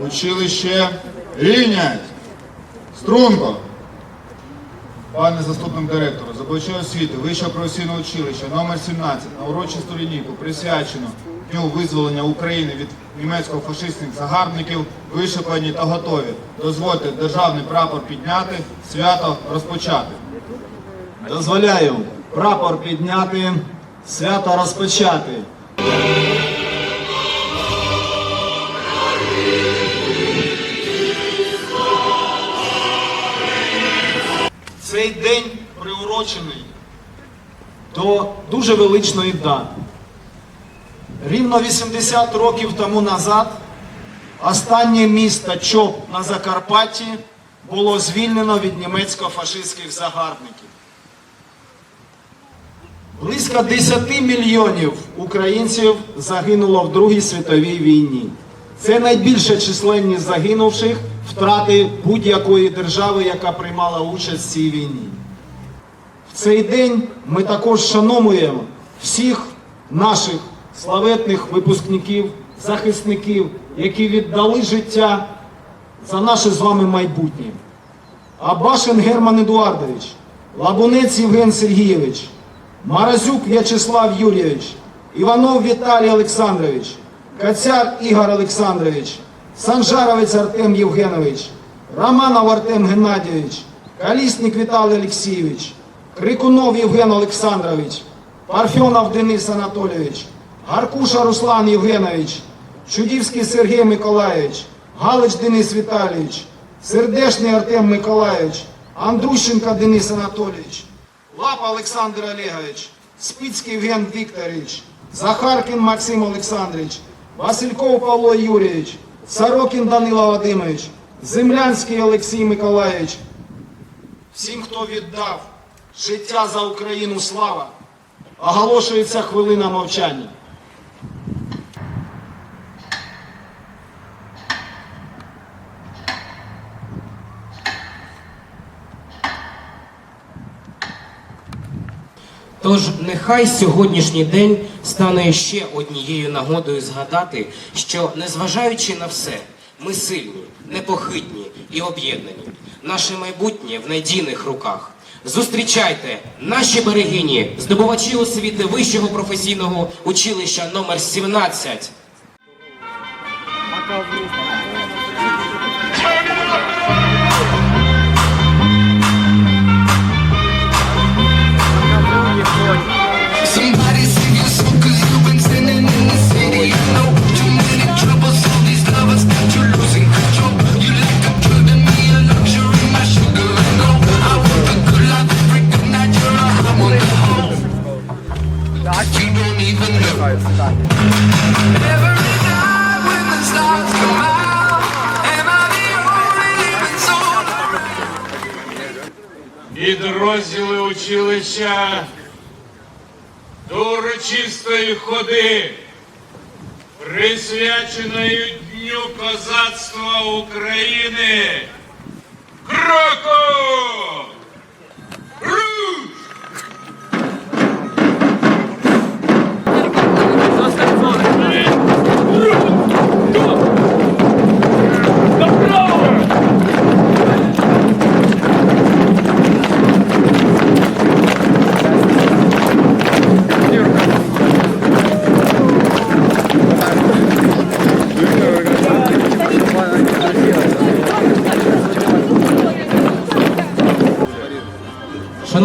Училище рівнять. Струнко. Пане заступник директора, забувача освіти, Вищого професійного училища номер 17 на урочисту лінійку присвячено Дню визволення України від німецько-фашистських загарбників, вишикані та готові. Дозвольте державний прапор підняти, свято розпочати. Дозволяю прапор підняти, свято розпочати. Цей день приурочений до дуже величної дати. Рівно 80 років тому назад останнє місто Чоп на Закарпатті було звільнено від німецько-фашистських загарбників. Близько 10 мільйонів українців загинуло в Другій світовій війні. Це найбільша численність загинувших втрати будь-якої держави, яка приймала участь в цій війні. В цей день ми також шануємо всіх наших славетних випускників, захисників, які віддали життя за наше з вами майбутнє. Абашин Герман Едуардович, Лабунець Євген Сергійович, Маразюк В'ячеслав Юрійович, Іванов Віталій Олександрович, Кацяр Ігор Олександрович, Санжаровець Артем Євгенович, Романов Артем Геннадійович, Калісник Віталій Олексійович, Крикунов Євген Олександрович, Парфьонов Денис Анатолійович, Гаркуша Руслан Євгенович, Чудівський Сергій Миколаївич, Галич Денис Віталійович, Сердешний Артем Миколаївич, Андрущенко Денис Анатолійович, Лапа Олександр Олегович, Спицький Євген Вікторович, Захаркін Максим Олександрович, Васильков Павло Юрійович, Сорокін Данила Вадимович, Землянський Олексій Миколаївич. Всім, хто віддав життя за Україну слава, оголошується хвилина мовчання. Тож нехай сьогоднішній день стане ще однією нагодою згадати, що незважаючи на все, ми сильні, непохитні і об'єднані. Наше майбутнє в надійних руках. Зустрічайте наші берегині, здобувачі освіти Вищого професійного училища номер 17. Підрозділи училища до урочистої ходи, присвяченої Дню козацтва України. Кроку!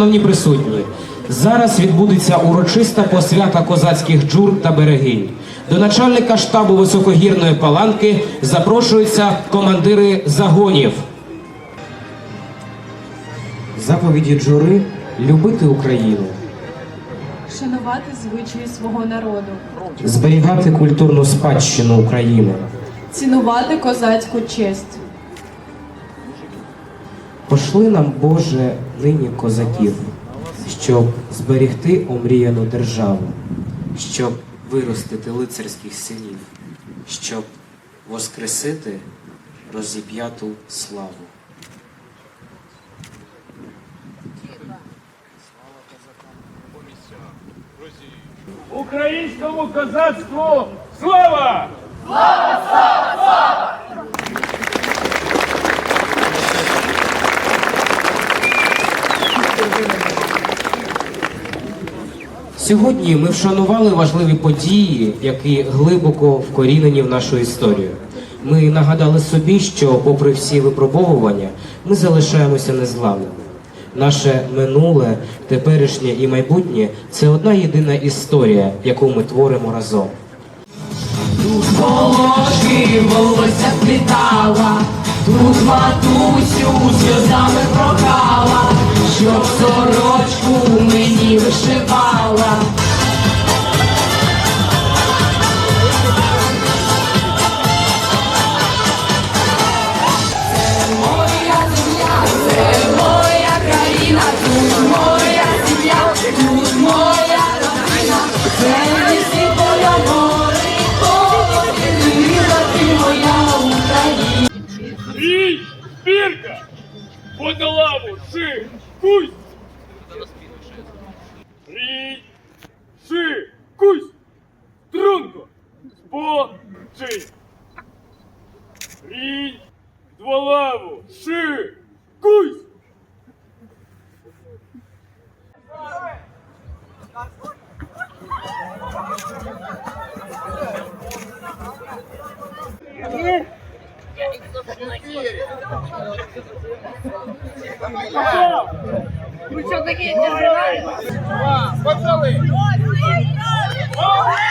Шановні присутні, зараз відбудеться урочиста посвята козацьких джур та берегинь. До начальника штабу високогірної паланки запрошуються командири загонів. Заповіді джури любити Україну, шанувати звичаї свого народу, зберігати культурну спадщину України, цінувати козацьку честь, Пошли нам, Боже, нині козаків, щоб зберегти омріяну державу, щоб виростити лицарських синів, щоб воскресити розіп'яту славу. Українському козацтву слава! Слава! Слава! Слава! Сьогодні ми вшанували важливі події, які глибоко вкорінені в нашу історію. Ми нагадали собі, що, попри всі випробовування, ми залишаємося незламними. Наше минуле, теперішнє і майбутнє це одна єдина історія, яку ми творимо разом. Тут Волошки волосся плітала, тут матусю сльозами прохала, щоб сорочку мені вишивала. Це моя земля, це моя країна, тут моя сім'я, тут моя родина, це ліси поля гори, полонина, ти моя Україна. Рій, бірка, подна лаву, ши, кусь ши кусь Струнко! Спочинь! Рій! Дволаву! Ши, кусь. 4. Ви що таке не знаєте? Пацани! Огонь!